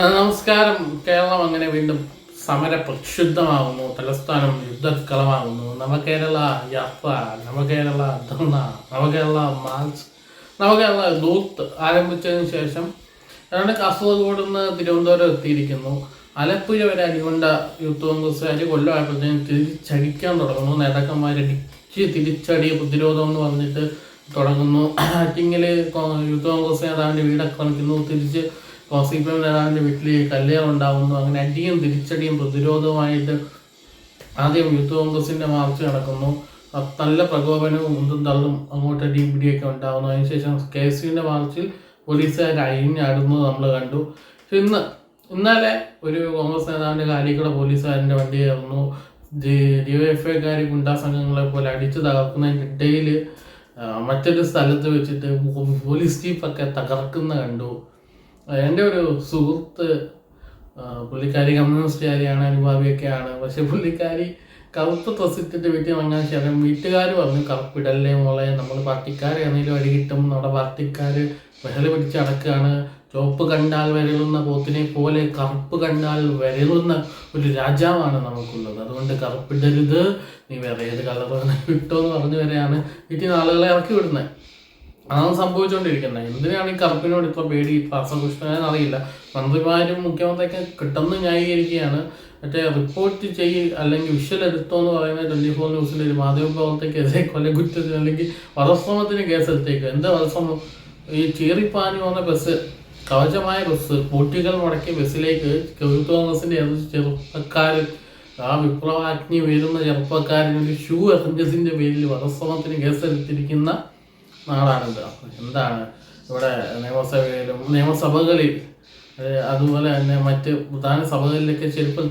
നമസ്കാരം. കേരളം അങ്ങനെ വീണ്ടും സമര പ്രക്ഷുബ്ധമാകുന്നു തലസ്ഥാനം യുദ്ധക്കളമാകുന്നു നവകേരള യാത്ര നവകേരള ധർണ നവകേരള മാർച്ച് നവകേരള ദൂത്ത് ആരംഭിച്ചതിന് ശേഷം രണ്ട് കാസർഗോഡ് നിന്ന് തിരുവനന്തപുരം എത്തിയിരിക്കുന്നു. ആലപ്പുഴ വരെ അടികൊണ്ട യൂത്ത് കോൺഗ്രസ്സുകാർ കൊല്ലമായപ്പോഴത്തേക്കും തിരിച്ചടിക്കാൻ തുടങ്ങുന്നു. നേതാക്കന്മാരടിച്ച് തിരിച്ചടി പ്രതിരോധം എന്ന് പറഞ്ഞിട്ട് തുടങ്ങുന്നു. ആറ്റിങ്ങിൽ യൂത്ത് കോൺഗ്രസ് നേതാവിന്റെ വീടാക്രമിക്കുന്നു. തിരിച്ച് എം നേതാവിന്റെ വീട്ടിൽ കല്ലേറുണ്ടാവുന്നു അങ്ങനെ അടിയും തിരിച്ചടിയും പ്രതിരോധവുമായിട്ട് ആദ്യം യൂത്ത് കോൺഗ്രസിന്റെ മാർച്ച് നടക്കുന്നു. നല്ല പ്രകോപനവും ഉന്തും തള്ളും അങ്ങോട്ട് അടിയും പിടിയൊക്കെ ഉണ്ടാകുന്നു അതിനുശേഷം കെ എസ് യുവിന്റെ മാർച്ചിൽ പോലീസുകാർ അഴിഞ്ഞാടുന്നത് നമ്മൾ കണ്ടു. ഇന്ന് ഇന്നലെ ഒരു കോൺഗ്രസ് നേതാവിന്റെ കാലിൽ കൂടെ പോലീസുകാരന്റെ വണ്ടി കയറുന്നു. ഡിവൈഎഫ്ഐക്കാർ ഗുണ്ടാ സംഘങ്ങളെ പോലെ അടിച്ചു തകർക്കുന്നതിന്റെ ഇടയിൽ മറ്റൊരു സ്ഥലത്ത് വെച്ചിട്ട് പോലീസ് ജീപ്പൊക്കെ തകർക്കുന്ന കണ്ടു. എന്റെ ഒരു സുഹൃത്ത് പുള്ളിക്കാരി കമ്മ്യൂണിസ്റ്റുകാരിയാണ് അനുഭാവിയൊക്കെയാണ് പക്ഷെ പുള്ളിക്കാരി കറുത്ത ഡ്രസ്സിട്ടിട്ട് വീട്ടിൽ വാങ്ങാൻ ശേഷം വീട്ടുകാർ പറഞ്ഞു കറുപ്പിടല്ലേ മോളെ നമ്മൾ പാർട്ടിക്കാരാണെങ്കിലും അടി കിട്ടും. നമ്മുടെ പാർട്ടിക്കാർ വിരൽ പിടിച്ച് അടക്കുകയാണ് ചുവപ്പ് കണ്ടാൽ വരളുന്ന പോത്തിനെ പോലെ കറുപ്പ് കണ്ടാൽ വരളുന്ന ഒരു രാജാവാണ് നമുക്കുള്ളത്. അതുകൊണ്ട് കറുപ്പിടരുത്. നീ വേറെ ഏത് കളറാണ് കിട്ടുമെന്ന് പറഞ്ഞു വരെയാണ് വീട്ടിൽ നിന്ന് ആളുകളെ ഇറക്കി വിടുന്നത്. അതാണ് സംഭവിച്ചുകൊണ്ടിരിക്കുന്നത് എന്തിനാണ് ഈ കറുപ്പിനോട് ഇത്ര പേടി? അസകൃഷ്ണനെന്ന് അറിയില്ല. മന്ത്രിമാരും മുഖ്യമന്ത്രിയൊക്കെ കിട്ടുന്ന ന്യായീകരിക്കുകയാണ്. മറ്റേ റിപ്പോർട്ട് ചെയ്യ് അല്ലെങ്കിൽ വിഷ്വൽ എടുത്തോ എന്ന് പറയുന്ന ട്വന്റി ഫോർ ന്യൂസിലെ ഒരു മാധ്യമപ്രവർത്തകർക്കെതിരെ കൊലകുറ്റത്തിന് അല്ലെങ്കിൽ വധശ്രമത്തിന് കേസെടുത്തേക്ക് എന്താ വധശ്രമം? ഈ ചീറിപ്പാഞ്ഞു വന്ന ബസ് കവചമായ ബസ് പൂട്ടികൾ മുടക്കിയ ബസ്സിലേക്ക് യൂത്ത് കോൺഗ്രസിന്റെ ഏത് ചെറുപ്പക്കാർ ആ വിപ്ലവാഗ്നി വീഴുന്ന ചെറുപ്പക്കാരൻ ഒരു ഷൂ എറിഞ്ചസിന്റെ പേരിൽ വധശ്രമത്തിന് കേസെടുത്തിരിക്കുന്ന നാടാണിത് എന്താണ് ഇവിടെ നിയമസഭയിലും നിയമസഭകളിൽ അതുപോലെ തന്നെ മറ്റ് പ്രധാന സഭകളിലൊക്കെ ചെരുപ്പിൽ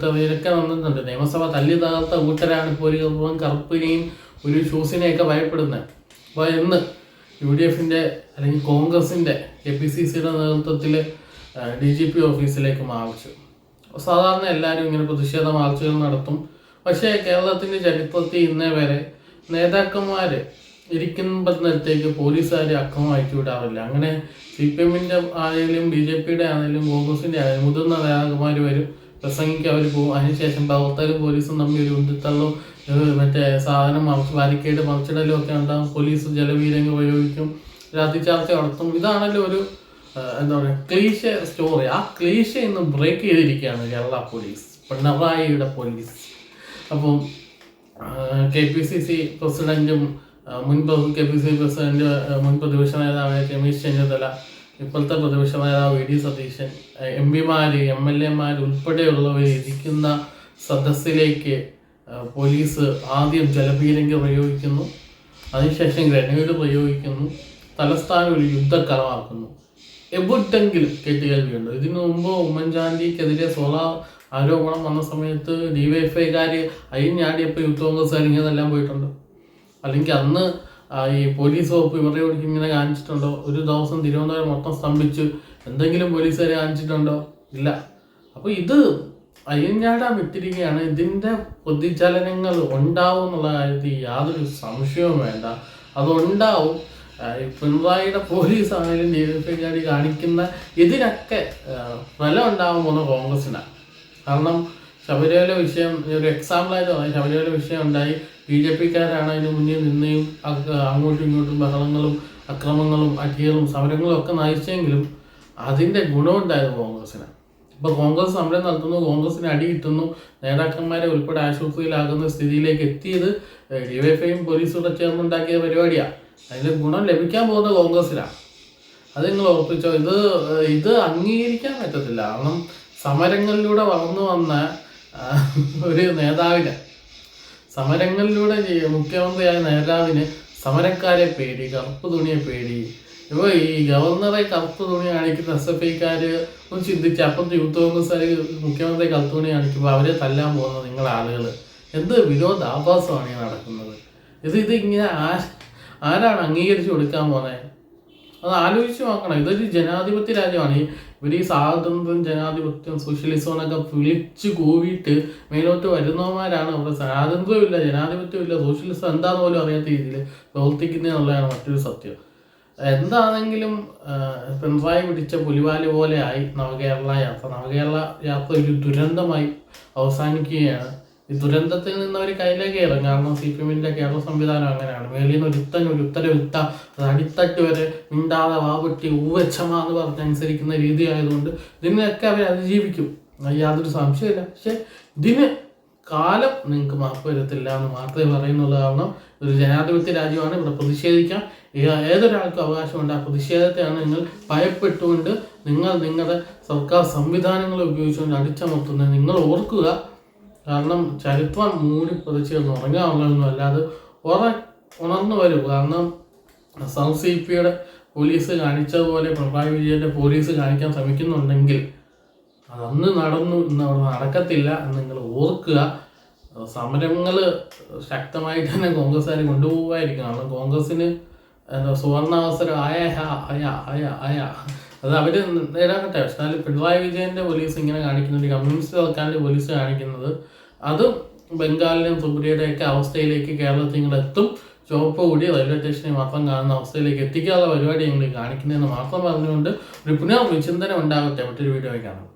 വന്നിട്ടുണ്ട്. നിയമസഭ തല്ലി തകർത്ത കൂട്ടരാണ് ഇപ്പോൾ ഒരു കറുപ്പും കറുപ്പിനെയും ഒരു ഷൂസിനെയൊക്കെ ഭയപ്പെടുന്നത്. അപ്പോൾ എന്ന് യു ഡി എഫിന്റെ അല്ലെങ്കിൽ കോൺഗ്രസിന്റെ കെ പി സി സിയുടെ നേതൃത്വത്തിൽ ഡി ജി പി ഓഫീസിലേക്ക് മാർച്ച് സാധാരണ എല്ലാവരും ഇങ്ങനെ പ്രതിഷേധ മാർച്ചുകൾ നടത്തും. പക്ഷേ കേരളത്തിന്റെ ചരിത്രത്തിൽ ഇന്നേ വരെ നേതാക്കന്മാർ ഇരിക്കുമ്പോഴത്തേക്ക് പോലീസുകാരെ അക്രമം അയച്ചു വിടാറില്ല. അങ്ങനെ സി പി എമ്മിന്റെ ആണെങ്കിലും ബി ജെ പിയുടെ ആണെങ്കിലും കോൺഗ്രസിന്റെ ആണെങ്കിലും മുതിർന്ന നേതാക്കന്മാർ വരും പ്രസംഗിക്ക് അവർ പോകും. അതിനുശേഷം പ്രവർത്തകരും പോലീസും തമ്മിൽ ഒരു ഉന്തിത്തള്ളും മറ്റേ സാധനം മറിച്ച് ബാരിക്കേഡ് മറിച്ചിടലും ഒക്കെ ഉണ്ടാകും പോലീസ് ജലവീരങ്ങൾ ഉപയോഗിക്കും. രാത്രി ചർച്ച നടത്തും. ഇതാണല്ലോ ഒരു എന്താ പറയുക ക്ലീശ സ്റ്റോറി. ആ ക്ലീശ ഇന്ന് ബ്രേക്ക് ചെയ്തിരിക്കുകയാണ് കേരള പോലീസ് പിണറായിയുടെ പോലീസ്. അപ്പം കെ പി സി സി പ്രസിഡന്റും ആ, മുൻ കെ പി സി പ്രസിഡന്റ് മുൻ പ്രതിപക്ഷ നേതാവായ രമേശ് ചെന്നിത്തല ഇപ്പോഴത്തെ പ്രതിപക്ഷ നേതാവ് വി ഡി സതീശൻ എം പിമാർ എം എൽ എമാർ ഉൾപ്പെടെയുള്ളവർ ഇരിക്കുന്ന സദസ്സിലേക്ക് പോലീസ് ആദ്യം ജലപീരങ്കി പ്രയോഗിക്കുന്നു. അതിനുശേഷം ഗ്രനേഡ് പ്രയോഗിക്കുന്നു. തലസ്ഥാനം ഒരു യുദ്ധക്കളമാക്കുന്നു. എവിടെങ്കിലും കേട്ടുകേൾവിയുണ്ട്? ഇതിനു മുമ്പ് ഉമ്മൻചാണ്ടിക്കെതിരെ സോളാർ ആരോപണം വന്ന സമയത്ത് ഡിവൈഎഫ്ഐക്കാർ അയിഞ്ഞാടിയപ്പോൾ യൂത്ത് കോൺഗ്രസ്സുകാർ ഇങ്ങനെല്ലാം പോയിട്ടുണ്ട്? അല്ലെങ്കിൽ അന്ന് ഈ പോലീസ് വകുപ്പ് ഇവരുടെ കൂടി ഇങ്ങനെ കാണിച്ചിട്ടുണ്ടോ? ഒരു ദിവസം തിരുവനന്തപുരം മൊത്തം സ്തംഭിച്ചു. എന്തെങ്കിലും പോലീസുകാരെ കാണിച്ചിട്ടുണ്ടോ? ഇല്ല. അപ്പോൾ ഇത് അയ്യഞ്ഞാടാൻ വിട്ടിരിക്കുകയാണ്. ഇതിന്റെ പൊതുചലനങ്ങൾ ഉണ്ടാവും എന്നുള്ള കാര്യത്തിൽ യാതൊരു സംശയവും വേണ്ട. അതുണ്ടാവും. പിണറായിയുടെ പോലീസ് ആണെങ്കിലും ഡിവൈഎഫ്ഐക്കാരി കാണിക്കുന്ന ഇതിനൊക്കെ ഫലം ഉണ്ടാവാൻ പോകുന്ന കോൺഗ്രസിനാണ് കാരണം ശബരിമല വിഷയം ഒരു എക്സാമ്പിളായിട്ട് പറയാം ശബരിമല വിഷയം ഉണ്ടായി. ബി ജെ പിക്കാരാണ് അതിന് മുന്നിൽ നിന്നെയും അങ്ങോട്ടും ഇങ്ങോട്ടും ബഹളങ്ങളും അക്രമങ്ങളും അടിയറും സമരങ്ങളും ഒക്കെ നയിച്ചെങ്കിലും അതിന്റെ ഗുണമുണ്ടായത് കോൺഗ്രസ്സിന്. ഇപ്പോൾ കോൺഗ്രസ് സമരം നടത്തുന്നു കോൺഗ്രസിന് അടി കിട്ടുന്നു നേതാക്കന്മാരെ ഉൾപ്പെടെ ആശുപത്രിയിലാകുന്ന സ്ഥിതിയിലേക്ക് എത്തിയത് ഡിവൈഫൈയും പോലീസും കൂടെ ചേർന്നുണ്ടാക്കിയ പരിപാടിയാണ് അതിന്റെ ഗുണം ലഭിക്കാൻ പോകുന്ന കോൺഗ്രസ്സിലാണ് അത് നിങ്ങൾ ഉറപ്പിച്ചോ? ഇത് ഇത് അംഗീകരിക്കാൻ പറ്റത്തില്ല. കാരണം സമരങ്ങളിലൂടെ വളർന്നു വന്ന ഒരു നേതാവിന് സമരങ്ങളിലൂടെ മുഖ്യമന്ത്രിയായ നേതാവിന് സമരക്കാരെ പേടി കറുപ്പ് തുണിയെ പേടി. ഇപ്പോൾ ഈ ഗവർണറെ കറുപ്പ് തുണി കാണിക്കുന്ന എസ് എഫ് ഐക്കാർ ഒന്ന് ചിന്തിച്ച് അപ്പം യൂത്ത് കോൺഗ്രസ്സുകാർ മുഖ്യമന്ത്രി കറുപ്പ് തുണി കാണിക്കുമ്പോൾ അവരെ തല്ലാൻ പോകുന്ന നിങ്ങളെ ആളുകൾ എന്ത് വിരോധാഭാസമാണ് ഈ നടക്കുന്നത്? ഇത് ഇത് ഇങ്ങനെ ആരാണ് അംഗീകരിച്ചു കൊടുക്കാൻ പോകുന്നത് അത് ആലോചിച്ച് നോക്കണം. ഇതൊരു ജനാധിപത്യ രാജ്യമാണ്. ഇവർ ഈ സ്വാതന്ത്ര്യം ജനാധിപത്യം സോഷ്യലിസം എന്നൊക്കെ വിളിച്ച് കൂവിയിട്ട് മേലോട്ട് വരുന്നവന്മാരാണ്. ഇവിടെ സ്വാതന്ത്ര്യമില്ല ജനാധിപത്യമില്ല സോഷ്യലിസം എന്താന്ന് പോലും അറിയാത്ത രീതിയിൽ പ്രവർത്തിക്കുന്നതെന്നുള്ളതാണ് മറ്റൊരു സത്യം. എന്താണെങ്കിലും പിണറായി പിടിച്ച പുലിവാൽ പോലെ ആയി നവകേരള യാത്ര. നവകേരള യാത്ര ഒരു ദുരന്തമായി അവസാനിക്കുകയാണ്. ഈ ദുരന്തത്തിൽ നിന്ന് അവർ കയ്യിലേക്ക് ഇറങ്ങും കാരണം സി പി എമ്മിന്റെ കേരള സംവിധാനം അങ്ങനെയാണ്. മേലിൽ നിന്ന് ഒരുത്തൻ ഒരു ഉത്തരവിട്ട അത് അടിത്തട്ട് വരെ മിണ്ടാതെ വാവട്ടി ഊവച്ചമ എന്ന് പറഞ്ഞ് അനുസരിക്കുന്ന രീതി ആയതുകൊണ്ട് ഇതിനെയൊക്കെ അവർ അതിജീവിക്കും. അത് യാതൊരു സംശയമില്ല പക്ഷെ ഇതിന് കാലം നിങ്ങൾക്ക് മാപ്പ് വരത്തില്ല എന്ന് മാത്രമേ പറയുന്നുള്ളൂ. കാരണം ഒരു ജനാധിപത്യ രാജ്യമാണ്. ഇവിടെ പ്രതിഷേധിക്കാം. ഏതൊരാൾക്കും അവകാശമുണ്ട്. ആ പ്രതിഷേധത്തെയാണ് നിങ്ങൾ ഭയപ്പെട്ടുകൊണ്ട് നിങ്ങൾ നിങ്ങളുടെ സർക്കാർ സംവിധാനങ്ങൾ ഉപയോഗിച്ചുകൊണ്ട് അടിച്ചമർത്തുന്നത് നിങ്ങൾ ഓർക്കുക. കാരണം ചരിത്രം മൂടി പതിച്ച് ഉറങ്ങാറുള്ളതൊന്നും അല്ലാതെ ഉറ ഉണർന്നു വരും. കാരണം സൗത്ത് സി പിയുടെ പോലീസ് കാണിച്ചതുപോലെ പിണറായി വിജയന്റെ പോലീസ് കാണിക്കാൻ ശ്രമിക്കുന്നുണ്ടെങ്കിൽ അതന്ന് നടന്നു ഇന്ന് അവിടെ നടക്കത്തില്ല എന്ന് നിങ്ങൾ ഓർക്കുക. സമരങ്ങൾ ശക്തമായിട്ട് തന്നെ കോൺഗ്രസ്സുകാർ കൊണ്ടുപോകുമായിരിക്കും കാരണം കോൺഗ്രസ്സിന് എന്താ സുവർണാവസരം ആയ ആയ ആയ ആയ അത് അവർ നേടാകട്ടെ പക്ഷെ എന്നാലും പിണറായി വിജയന്റെ പോലീസ് ഇങ്ങനെ കാണിക്കുന്നുണ്ട്. ഈ കമ്മ്യൂണിസ്റ്റ് സർക്കാരിന്റെ പോലീസ് കാണിക്കുന്നത്. അത് ബംഗാളിലെയും ത്രിപുരയുടെയൊക്കെ അവസ്ഥയിലേക്ക് കേരളത്തിൽ ഇങ്ങോട്ട് എത്തും. ചുവപ്പ് കൂടി റെയിൽവേ സ്റ്റേഷനിൽ മാത്രം കാണുന്ന അവസ്ഥയിലേക്ക് എത്തിക്കാനുള്ള പരിപാടി ഞങ്ങൾ കാണിക്കുന്നതെന്ന് മാത്രം പറഞ്ഞുകൊണ്ട് ഒരു പുനർവിചിന്തനം ഉണ്ടാകട്ടെ. മറ്റൊരു വീഡിയോ കാണാം.